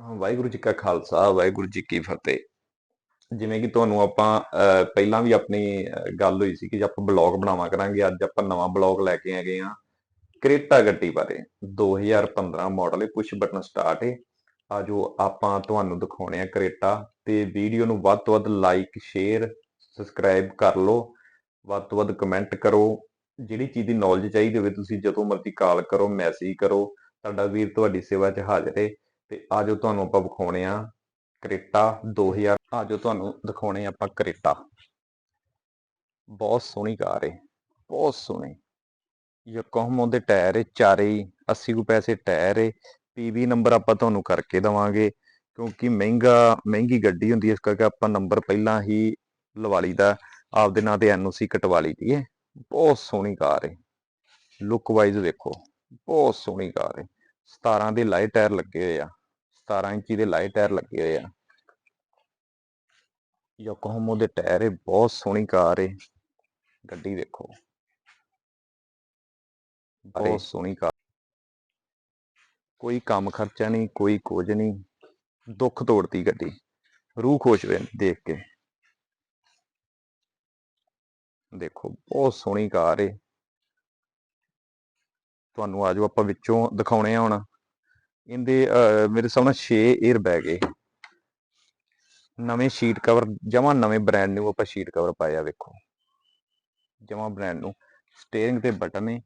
ਵਾਹਿਗੁਰੂ ਜੀ ਕਾ ਖਾਲਸਾ ਵਾਹਿਗੁਰੂ ਜੀ ਕੀ ਫਤਿਹ। ਜਿਵੇਂ ਕਿ ਤੁਹਾਨੂੰ ਆਪਾਂ ਅਹ, ਪਹਿਲਾਂ ਵੀ ਆਪਣੀ ਗੱਲ ਹੋਈ ਸੀ ਕਿ ਆਪਾਂ ਬਲੌਗ ਬਣਾਵਾਂ ਕਰਾਂਗੇ ਅੱਜ ਆਪਾਂ ਨਵਾਂ ਬਲੌਗ ਲੈ ਕੇ ਆ ਗਏ ਆ ਕ੍ਰੇਟਾ ਗੱਡੀ ਬਾਰੇ। 2015 ਮਾਡਲ ਹੈ ਪੁਸ਼ ਬਟਨ ਸਟਾਰਟ ਹੈ ਆ ਜੋ ਆਪਾਂ ਤੁਹਾਨੂੰ ਦਿਖਾਉਣੇ ਆ ਕ੍ਰੇਟਾ ਤੇ ਵੀਡੀਓ ਨੂੰ ਵੱਧ ਤੋਂ ਵੱਧ ਲਾਈਕ ਸ਼ੇਅਰ ਸਬਸਕ੍ਰਾਈਬ ਕਰ ਲਓ। ਵੱਧ ਤੋਂ ਵੱਧ ਕਮੈਂਟ ਕਰੋ। ਜਿਹੜੀ ਚੀਜ਼ ਦੀ ਨੌਲੇਜ ਚਾਹੀਦੀ ਹੋਵੇ ਤੁਸੀਂ ਜਦੋਂ ਮਰਜ਼ੀ ਕਾਲ ਕਰੋ ਮੈਸੇਜ ਕਰੋ। ਤੁਹਾਡਾ ਵੀਰ ਤੁਹਾਡੀ ਸੇਵਾ 'ਚ ਹਾਜ਼ਰ ਹੈ ਤੇ ਆਜੋ ਤੁਹਾਨੂੰ ਆਪਾਂ ਵਿਖਾਉਣੇ ਆ ਕ੍ਰੇਟਾ 2000 ਆਜੋ ਤੁਹਾਨੂੰ ਦਿਖਾਉਣੇ ਆਪਾਂ ਕ੍ਰੇਟਾ। ਬਹੁਤ ਸੋਹਣੀ ਕਾਰ ਏ, ਬਹੁਤ ਸੋਹਣੀ। ਯਕੋਮੋ ਦੇ ਟਾਇਰ ਏ, ਚਾਰੇ ਹੀ 80 ਕੁ ਪੈਸੇ ਟਾਇਰ ਹੈ ਪੀਵੀ ਨੰਬਰ ਆਪਾਂ ਤੁਹਾਨੂੰ ਕਰਕੇ ਦਵਾਂਗੇ, ਕਿਉਂਕਿ ਮਹਿੰਗਾ, ਮਹਿੰਗੀ ਗੱਡੀ ਹੁੰਦੀ ਹੈ ਇਸ ਕਰਕੇ ਆਪਾਂ ਨੰਬਰ ਪਹਿਲਾਂ ਹੀ ਲਵਾ ਲਈਦਾ, ਆਪਦੇ ਨਾਂ ਤੇ ਐਨਓਸੀ ਕਟਵਾ ਲਈਦੀ ਹੈ ਬਹੁਤ ਸੋਹਣੀ ਕਾਰ ਏ। ਲੁੱਕ ਵਾਈਜ਼ ਵੇਖੋ, ਬਹੁਤ ਸੋਹਣੀ ਕਾਰ ਏ। 17 ਦੇ ਲਾਈਟ ਟਾਇਰ ਲੱਗੇ ਹੋਏ ਆ। 17 ਇੰਚੀ ਦੇ ਲਾਈਟ ਟਾਇਰ ਲੱਗੇ ਹੋਏ ਆ। ਯੋਕੋਹਾਮਾ ਦੇ ਟਾਇਰ ਹੈ ਬਹੁਤ ਸੋਹਣੀ ਕਾਰ ਹੈ ਗੱਡੀ ਵੇਖੋ ਬਹੁਤ ਸੋਹਣੀ ਕਾਰ। ਕੋਈ ਕੰਮ ਖਰਚਾ ਨਹੀਂ ਕੋਈ ਕੁਝ ਨਹੀਂ। ਦੁੱਖ ਤੋੜਤੀ ਗੱਡੀ। ਰੂਹ ਖੁਸ਼ ਹੋਏ ਦੇਖ ਕੇ। ਦੇਖੋ ਬਹੁਤ ਸੋਹਣੀ ਕਾਰ ਹੈ ਤੁਹਾਨੂੰ ਆਜੋ ਆਪਾਂ ਵਿੱਚੋਂ ਦਿਖਾਉਣੇ ਆ ਹੁਣ। ਇਹਦੇ ਮੇਰੇ ਸਾਹਮਣੇ 6 에ਅਰ ਬੈਗ ਏ ਨਵੇਂ ਸ਼ੀਟ ਕਵਰ ਜਮਾ ਨਵੇਂ ਬ੍ਰਾਂਡ ਨਿਊ ਆਪਾਂ ਸ਼ੀਟ ਕਵਰ ਪਾਇਆ ਵੇਖੋ। ਜਮਾ ਬ੍ਰਾਂਡ ਨੂੰ ਸਟੀਅਰਿੰਗ ਤੇ ਬਟਨ ਏ।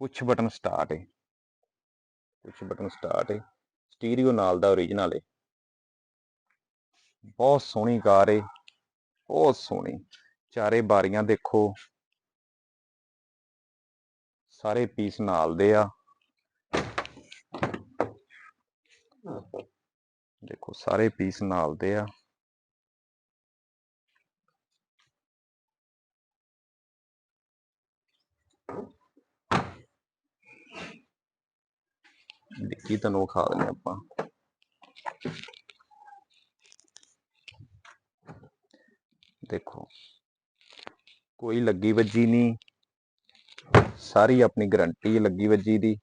ਪੁਸ਼ ਬਟਨ ਸਟਾਰਟ ਏ। ਪੁਸ਼ ਬਟਨ ਸਟਾਰਟ ਏ। ਸਟੀਰੀਓ ਨਾਲ ਦਾ ਓਰੀਜਨਲ ਏ। ਬਹੁਤ ਸੋਹਣੀ ਕਾਰ ਏ। ਬਹੁਤ ਸੋਹਣੀ। ਚਾਰੇ ਬਾਰੀਆਂ ਦੇਖੋ। ਸਾਰੇ ਪੀਸ ਨਾਲ ਦੇ ਆ। ਦੇਖੋ, ਸਾਰੇ ਪੀਸ ਨਾਲ ਦੇ ਆ। ਡਿੱਕੀ ਤੁਹਾਨੂੰ ਖਾ ਦਿੰਦੇ ਆਪਾਂ। ਦੇਖੋ, ਕੋਈ ਲੱਗੀ ਵੱਜੀ ਨਹੀਂ। ਸਾਰੀ ਆਪਣੀ ਗਰੰਟੀ ਲੱਗੀ ਵੱਜੀ ਦੀ।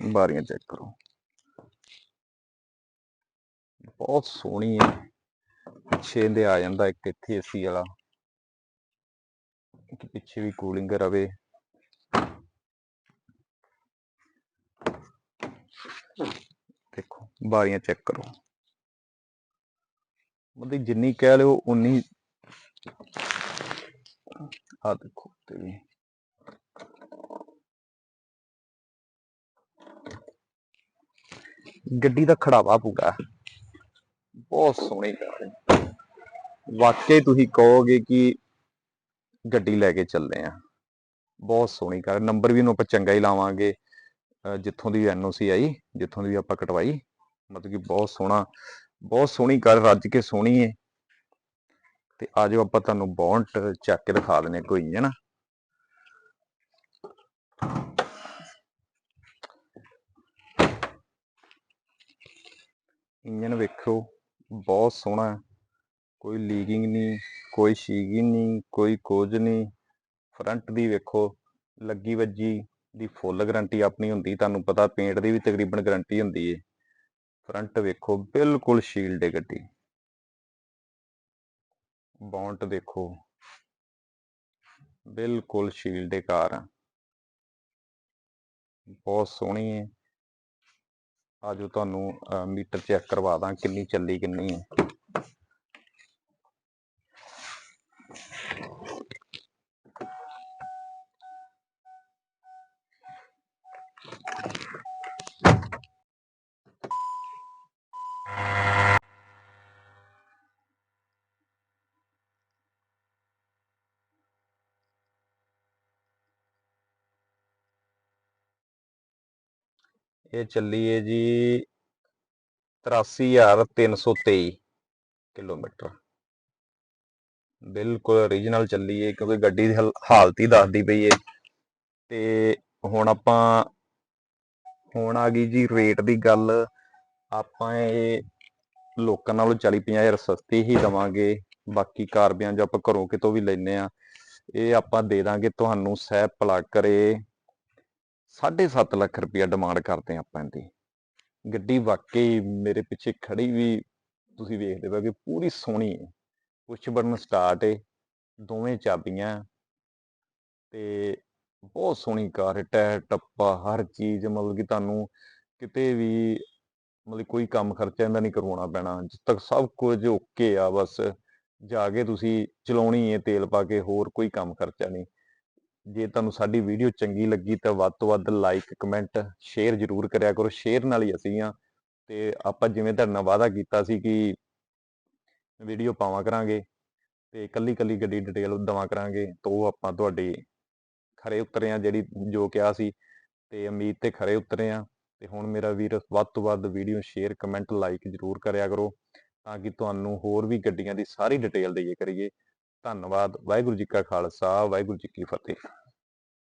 ਬਾਰੀਆਂ ਚੈੱਕ ਕਰੋ। ਬਹੁਤ ਸੋਹਣੀ ਹੈ ਪਿੱਛੇ ਦੇ ਆ ਜਾਂਦਾ ਇੱਕ ਇੱਥੇ ਏਸੀ ਵਾਲਾ। ਕਿ ਪਿੱਛੇ ਵੀ ਕੂਲਿੰਗ ਰਵੇ। ਦੇਖੋ ਬਾਰੀਆਂ ਚੈੱਕ ਕਰੋ। ਮਤਲਬ ਜਿੰਨੀ ਕਹਿ ਲਿਓ, ਉਨੀ। ਆ ਦੇਖੋ ਤੇ ਗੱਡੀ ਦਾ ਖੜਾਵਾ ਪੂਰਾ। ਬਹੁਤ ਸੋਹਣੀ ਕਾਰ ਹੈ। ਵਾਕਈ ਤੁਸੀਂ ਕਹੋਗੇ ਕਿ ਗੱਡੀ ਲੈ ਕੇ ਚੱਲੇ ਆ। ਬਹੁਤ ਸੋਹਣੀ ਕਾਰ ਨੰਬਰ ਵੀ ਨੂੰ ਆਪਾਂ ਚੰਗਾ ਹੀ ਲਾਵਾਂਗੇ। ਜਿੱਥੋਂ ਦੀ ਐਨਓਸੀ ਆਈ, ਜਿੱਥੋਂ ਦੀ ਵੀ ਆਪਾਂ ਕਟਵਾਈ, ਮਤਲਬ ਕਿ ਬਹੁਤ ਸੋਹਣਾ, ਬਹੁਤ ਸੋਹਣੀ ਕਾਰ ਰੱਜ ਕੇ ਸੋਹਣੀ ਹੈ ਤੇ ਆਜੋ ਆਪਾਂ ਤੁਹਾਨੂੰ ਬੌਂਟ ਚੱਕ ਕੇ ਦਿਖਾ ਦਿੰਦੇ ਹਾਂ, ਕੋਈ ਇੰਜਨ ਇੰਜਨ ਵੇਖੋ ਬਹੁਤ ਸੋਹਣਾ ਹੈ। ਕੋਈ ਲੀਕਿੰਗ ਨਹੀਂ, ਕੋਈ ਸ਼ੀਕਿੰਗ ਨਹੀਂ, ਕੋਈ ਕੁਝ ਨਹੀਂ। ਫਰੰਟ ਦੀ ਵੇਖੋ, ਲੱਗੀ ਵੱਜੀ ਦੀ ਫੁੱਲ ਗਾਰੰਟੀ ਆਪਣੀ ਹੁੰਦੀ, ਤੁਹਾਨੂੰ ਪਤਾ ਪੇਂਟ ਦੀ ਵੀ ਤਕਰੀਬਨ ਗਾਰੰਟੀ ਹੁੰਦੀ ਹੈ ਫਰੰਟ ਵੇਖੋ, ਬਿਲਕੁਲ ਸ਼ੀਲਡ ਹੈ ਗੱਡੀ। ਬੌਂਟ ਦੇਖੋ। ਬਿਲਕੁਲ ਸ਼ੀਲਡ ਹੈ ਕਾਰ। ਆ। ਬਹੁਤ ਸੋਹਣੀ ਹੈ ਆਜੋ ਤੁਹਾਨੂੰ ਮੀਟਰ ਚੈੱਕ ਕਰਵਾ ਦਾਂ ਕਿੰਨੀ ਚੱਲੀ ਕਿੰਨੀ ਹੈ ਇਹ ਚੱਲੀ ਹੈ ਜੀ 83323 ਕਿਲੋਮੀਟਰ। ਬਿਲਕੁਲ ਓਰੀਜਨਲ ਚੱਲੀ ਹੈ ਕਿਉਂਕਿ ਗੱਡੀ ਦੀ ਹਾਲ- ਹਾਲਤ ਹੀ ਦੱਸਦੀ ਪਈ ਹੈ ਤੇ ਹੁਣ ਆਪਾਂ ਹੁਣ ਆ ਗਈ ਜੀ ਰੇਟ ਦੀ ਗੱਲ। ਆਪਾਂ ਇਹ ਲੋਕਾਂ ਨਾਲੋਂ 40 50 ਹਜ਼ਾਰ ਸਸਤੀ ਹੀ ਦਵਾਂਗੇ। ਬਾਕੀ ਕਾਰਬਿਆਂ ਜੋ ਆਪਾਂ ਘਰੋਂ ਕਿਤੋਂ ਵੀ ਲੈਨੇ ਆ ਇਹ ਆਪਾਂ ਦੇ ਦਾਂਗੇ ਤੁਹਾਨੂੰ ਸਹਿ ਭਲਾ ਕਰੇ 7.5 ਲੱਖ ਰੁਪਇਆ ਡਿਮਾਂਡ ਕਰਦੇ ਹਾਂ ਆਪਾਂ ਇਹਦੀ। ਗੱਡੀ ਵਾਕਈ ਮੇਰੇ ਪਿੱਛੇ ਖੜੀ ਵੀ ਤੁਸੀਂ ਵੇਖਦੇ ਹੋ ਕਿ ਪੂਰੀ ਸੋਹਣੀ ਹੈ। ਪੁਸ਼ ਬਟਨ ਸਟਾਰਟ ਹੈ ਦੋਵੇਂ ਚਾਬੀਆਂ। ਤੇ ਬਹੁਤ ਸੋਹਣੀ ਕਾਰ ਹੈ, ਟਾਇਰ ਟੱਪਾ, ਹਰ ਚੀਜ਼ ਮਤਲਬ ਕਿ ਤੁਹਾਨੂੰ ਕਿਤੇ ਵੀ ਮਤਲਬ ਕੋਈ ਕੰਮ ਖਰਚਾ ਇਹਦਾ ਨਹੀਂ ਕਰਵਾਉਣਾ ਪੈਣਾ। ਜਿੱਦ ਤੱਕ ਸਭ ਕੁਝ ਓਕੇ ਆ ਬਸ, ਜਾ ਕੇ ਤੁਸੀਂ ਚਲਾਉਣੀ ਹੈ ਤੇਲ ਪਾ ਕੇ, ਹੋਰ ਕੋਈ ਕੰਮ ਖਰਚਾ ਨਹੀਂ। ਜੇ ਤੁਹਾਨੂੰ ਸਾਡੀ ਵੀਡੀਓ ਚੰਗੀ ਲੱਗੀ ਤਾਂ ਵੱਧ ਤੋਂ ਵੱਧ ਲਾਈਕ ਕਮੈਂਟ ਸ਼ੇਅਰ ਜ਼ਰੂਰ ਕਰਿਆ ਕਰੋ। ਸ਼ੇਅਰ ਨਾਲ ਹੀ ਅਸੀਂ ਆ ਤੇ ਆਪਾਂ ਜਿਵੇਂ ਤੁਹਾਡੇ ਨਾਲ ਵਾਅਦਾ ਕੀਤਾ ਸੀ ਕਿ ਵੀਡੀਓ ਪਾਵਾਂ ਕਰਾਂਗੇ ਤੇ ਕੱਲੀ ਕੱਲੀ ਗੱਡੀ ਡਿਟੇਲ ਦਵਾ ਕਰਾਂਗੇ, ਤਾਂ ਉਹ ਆਪਾਂ ਤੁਹਾਡੀ ਖਰੇ ਉਤਰੇ ਆ ਜਿਹੜੀ ਜੋ ਕਿਹਾ ਸੀ ਤੇ ਉਮੀਦ ਤੇ ਖਰੇ ਉਤਰੇ ਆ ਤੇ ਹੁਣ ਮੇਰਾ ਵੀਰ ਵੱਧ ਤੋਂ ਵੱਧ ਵੀਡੀਓ ਸ਼ੇਅਰ ਕਮੈਂਟ ਲਾਈਕ ਜ਼ਰੂਰ ਕਰਿਆ ਕਰੋ ਤਾਂ ਕਿ ਤੁਹਾਨੂੰ ਹੋਰ ਵੀ ਗੱਡੀਆਂ ਦੀ ਸਾਰੀ ਡਿਟੇਲ ਦੇਈਏ ਕਰੀਏ। ਧੰਨਵਾਦ, ਵਾਹਿਗੁਰੂ ਜੀ ਕਾ ਖਾਲਸਾ, ਵਾਹਿਗੁਰੂ ਜੀ ਕੀ ਫਤਿਹ।